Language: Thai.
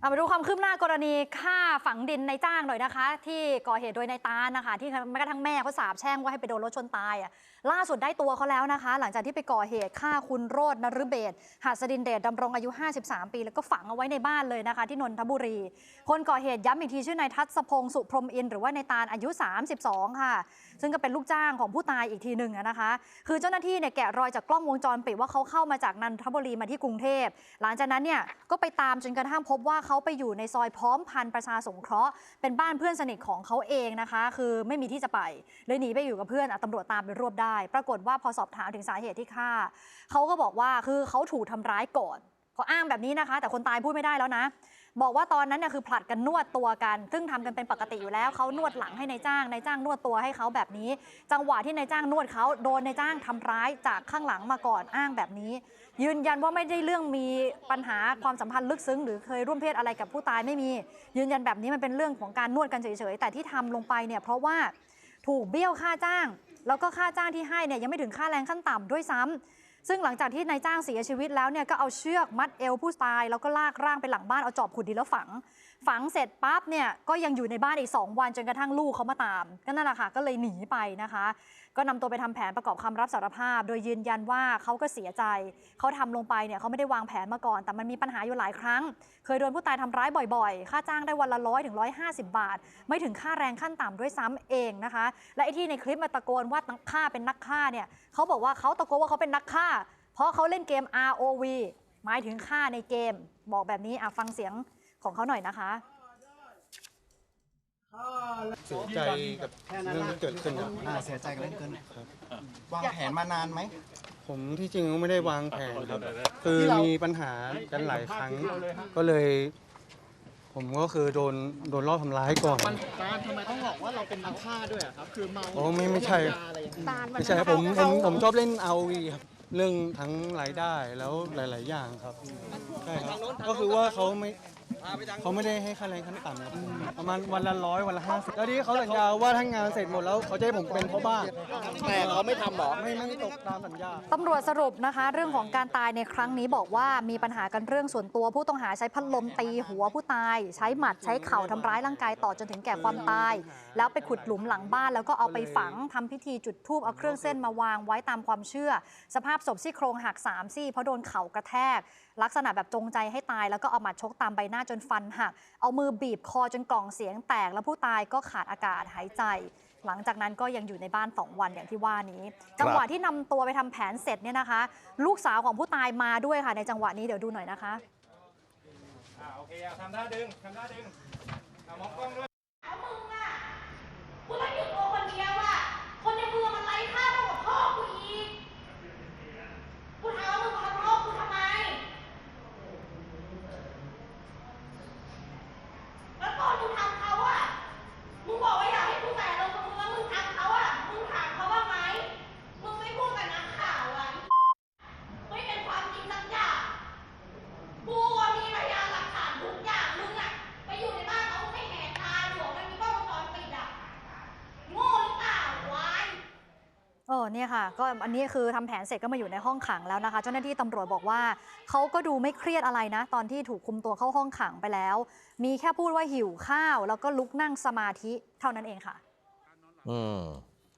เอาไปดูความคืบหน้ากรณีฆ่าฝังดินในจ้างหน่อยนะคะ ที่ก่อเหตุโดยในายตานะคะ ที่แม้กระทั่งแม่เขาสาบแช่งว่าให้ไปโดนรถชนตายอะล่าสุดได้ตัวเขาแล้วนะคะ หลังจากที่ไปก่อเหตุฆ่าคุณโรจนฤเบศหัสดินเดชดำรงอายุ 53 ปี แล้วก็ฝังเอาไว้ในบ้านเลยนะคะ ที่นนทบุรี คนก่อเหตุย้ำอีกทีชื่อนายทัศพงศ์สุพรมอินหรือว่านายตาอายุ 32 ค่ะ ซึ่งก็เป็นลูกจ้างของผู้ตายอีกทีหนึ่งนะคะ คือเจ้าหน้าที่เนี่ยแกะรอยจากกล้องวงจรปิดว่าเขาเข้ามาจากนันทบุรีมาที่กรุงเทพ หลังจากนั้นเนี่ยก็ไปตามจนกระทั่งพบว่าเขาไปอยู่ในซอยพร้อมพันธ์ประชาสงเคราะห์เป็นบ้านเพื่อนสนิทของเขาเองนะคะ คือไม่มีที่จะไปเลยหนีไปอยู่กับเพื่อนอะตำรวจตามไปรวบได้ ปรากฏว่าพอสอบถามถึงสาเหตุที่ฆ่าเขาก็บอกว่าคือเขาถูกทำร้ายก่อนเขาอ้างแบบนี้นะคะ แต่คนตายพูดไม่ได้แล้วนะ บอกว่าตอนนั้นเนี่ยคือผลัดกันนวดตัวกัน ซึ่งทำกันเป็นปกติอยู่แล้วเขานวดหลังให้ในายจ้างนายจ้างนวดตัวให้เขาแบบนี้ จังหวะที่นายจ้างนวดเขาโดนนายจ้างทำร้ายจากข้างหลังมาก่อนอ้างแบบนี้ ยืนยันว่าไม่ได้เรื่องมีปัญหาความสัมพันธ์ลึกซึ้ง หรือเคยร่วมเพศอะไรกับผู้ตายไม่มี ยืนยันแบบนี้มันเป็นเรื่องของการนวดกันเฉยๆแต่ที่ทำลงไปเนี่ยเพราะว่าถูกเบี้ยวค่าจ้าง แล้วก็ค่าจ้างที่ให้เนี่ยยังไม่ถึงค่าแรงขั้นต่ำด้วยซ้ำ ซึ่งหลังจากที่นายจ้างเสียชีวิตแล้วเนี่ยก็เอาเชือกมัดเอวผู้ตายแล้วก็ลากร่างไปหลังบ้านเอาจอบขุดดินแล้วฝัง ฝังเสร็จปั๊บเนี่ยก็ยังอยู่ในบ้านอีก 2 วันจนกระทั่งลูกเขามาตาม ก็นั่นแหละค่ะก็เลยหนีไปนะคะ ก็นำตัวไปทำแผนประกอบคำรับสารภาพ โดยยืนยันว่าเขาก็เสียใจ เขาทำลงไปเนี่ยเขาไม่ได้วางแผนมาก่อน แต่มันมีปัญหาอยู่หลายครั้ง เคยโดนผู้ตายทำร้ายบ่อยๆ ค่าจ้างได้วันละร้อยถึงร้อยห้าสิบบาท ไม่ถึงค่าแรงขั้นต่ำด้วยซ้ำเองนะคะ และไอ้ที่ในคลิปมาตะโกนว่านักฆ่าเป็นนักฆ่าเนี่ยเขาบอกว่าเขาตะโกนว่าเขาเป็นนักฆ่า เพราะเขาเล่นเกม ROV หมายถึงฆ่าในเกม บอกแบบนี้อะฟังเสียงของเขาหน่อยนะคะเสียใจกับเรื่องที่เกิดขึ้นครับอ่าเสียใจกับเรื่องเกินครับวางแผนมานานไหมผมที่จริงก็ไม่ได้วางแผนครับ คือมีปัญหากันหลายครั้ง ก็เลย ผมก็คือโดนโดนรอบทำร้ายก่อนมันการทำไมต้องบอกว่าเราเป็นนักฆ่าด้วยอะครับ คือเมาโอ้ไม่ไม่ใช่ยาอะไรอย่างเงี้ยไม่ใช่ครับผมผมผมชอบเล่น ROV ครับ เรื่องทั้งรายได้แล้วหลาย ๆ อย่างครับใช่ครับก็คือว่าเขาไม่ เขาไม่ได้ให้ค่าแรงขั้นต่ำครับประมาณวันละร้อยวันละห้าสิบแล้วที่เขาสัญญาว่าถ้างานเสร็จหมดแล้วเขาจะให้ผมเป็นพ่อบ้านแต่เขาไม่ทำหรอไม่ไม่ตกตามสัญญาตำรวจสรุปนะคะ เรื่องของการตายในครั้งนี้บอกว่ามีปัญหากันเรื่องส่วนตัวผู้ต้องหาใช้พัดลมตีหัวผู้ตาย ใช้หมัดใช้เข่าทำร้ายร่างกายต่อจนถึงแก่ความตาย แล้วไปขุดหลุมหลังบ้าน แล้วก็เอาไปฝังทำพิธีจุดธูปเอาเครื่องเส้นมาวางไว้ตามความเชื่อ สภาพศพซี่โครงหักสามซี่เพราะโดนเข่ากระแทก ลักษณะแบบจงใจให้ตายแล้วก็เอาหมัดชกตามใบหน้าจนฟันหัก เอามือบีบคอจนกล่องเสียงแตก แล้วผู้ตายก็ขาดอากาศหายใจ หลังจากนั้นก็ยังอยู่ในบ้าน 2 วันอย่างที่ว่านี้ จังหวะที่นำตัวไปทำแผนเสร็จเนี่ยนะคะ ลูกสาวของผู้ตายมาด้วยค่ะ ในจังหวะนี้เดี๋ยวดูหน่อยนะคะอ่าโอเคอะทำท่าดึงทำท่าดึงอะมองกล้องด้วย แล้วมึงอะกูต้องอยู่ตัวคนเดียวอะ คนในเมืองมันไร้ค่ามากกว่าพ่อกูอีก กูถามว่ามึงมาทำพ่อกูทำไม แล้วตอนมึงทำเขาอะ มึงบอกว่าอยากให้กูแต่ลงกับมึงแล้วมึงทำเขาอะ มึงถามเขาบ้างไหม มึงไม่พูดกับนักข่าวอะ ไม่เป็นความจริงสักอย่าง กูอะมีพยานหลักฐานทุกอย่าง มึงอะไปอยู่ในบ้านเขาไม่แหกตาหรอกมันมีกล้องวงจรปิดอะโง่หรือเปล่าวาย เออเนี่ยค่ะก็อันนี้คือทำแผนเสร็จก็มาอยู่ในห้องขังแล้วนะคะ เจ้าหน้าที่ตำรวจบอกว่าเขาก็ดูไม่เครียดอะไรนะ ตอนที่ถูกคุมตัวเข้าห้องขังไปแล้ว มีแค่พูดว่าหิวข้าว แล้วก็ลุกนั่งสมาธิเท่านั้นเองค่ะ อืม